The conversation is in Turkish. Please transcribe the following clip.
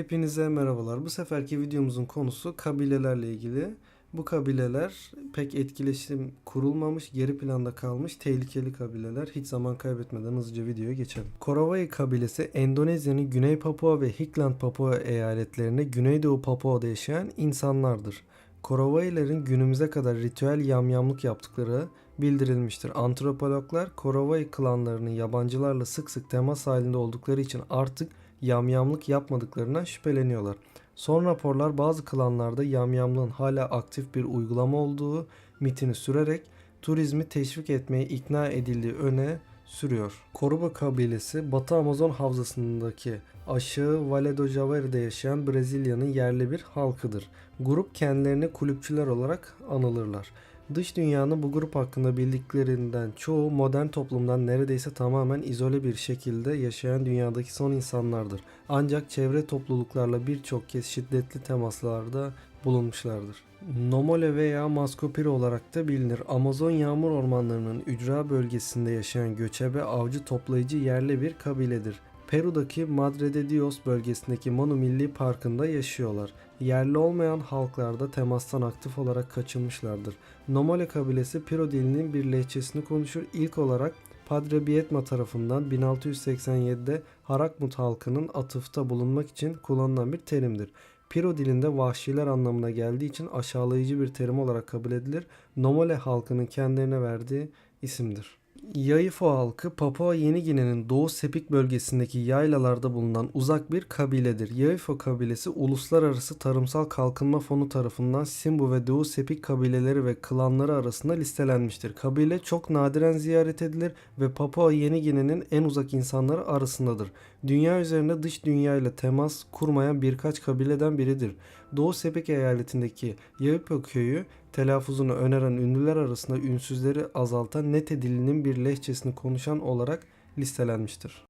Hepinize merhabalar. Bu seferki videomuzun konusu kabilelerle ilgili. Bu kabileler pek etkileşim kurulmamış, geri planda kalmış tehlikeli kabileler. Hiç zaman kaybetmeden hızlıca videoya geçelim. Korowai kabilesi Endonezya'nın Güney Papua ve Highland Papua eyaletlerinde Güneydoğu Papua'da yaşayan insanlardır. Korowailerin günümüze kadar ritüel yamyamlık yaptıkları bildirilmiştir. Antropologlar Korowai klanlarının yabancılarla sık sık temas halinde oldukları için artık yamyamlık yapmadıklarından şüpheleniyorlar. Son raporlar bazı klanlarda yamyamlığın hala aktif bir uygulama olduğu mitini sürerek turizmi teşvik etmeye ikna edildiği öne sürüyor. Koruba kabilesi Batı Amazon havzasındaki aşağı Vale yaşayan Brezilya'nın yerli bir halkıdır. Grup kendilerini kulüpçüler olarak anılırlar. Dış dünyanın bu grup hakkında bildiklerinden çoğu modern toplumdan neredeyse tamamen izole bir şekilde yaşayan dünyadaki son insanlardır. Ancak çevre topluluklarla birçok kez şiddetli temaslarda bulunmuşlardır. Nomole veya Maskopiri olarak da bilinir. Amazon yağmur ormanlarının ücra bölgesinde yaşayan göçebe avcı toplayıcı yerli bir kabiledir. Peru'daki Madre de Dios bölgesindeki Manu Milli Parkı'nda yaşıyorlar. Yerli olmayan halklarda temastan aktif olarak kaçınmışlardır. Nomole kabilesi Piro dilinin bir lehçesini konuşur. İlk olarak Padre Bietma tarafından 1687'de Harakmut halkının atıfta bulunmak için kullanılan bir terimdir. Piro dilinde vahşiler anlamına geldiği için aşağılayıcı bir terim olarak kabul edilir. Nomole halkının kendilerine verdiği isimdir. Yaifo halkı Papua Yeni Gine'nin Doğu Sepik bölgesindeki yaylalarda bulunan uzak bir kabiledir. Yaifo kabilesi uluslararası tarımsal kalkınma fonu tarafından Simbu ve Doğu Sepik kabileleri ve klanları arasında listelenmiştir. Kabile çok nadiren ziyaret edilir ve Papua Yeni Gine'nin en uzak insanları arasındadır. Dünya üzerinde dış dünya ile temas kurmayan birkaç kabileden biridir. Doğu Sepik eyaletindeki Yaipo köyü telaffuzunu öneren ünlüler arasında ünsüzleri azaltan Nete dilinin bir lehçesini konuşan olarak listelenmiştir.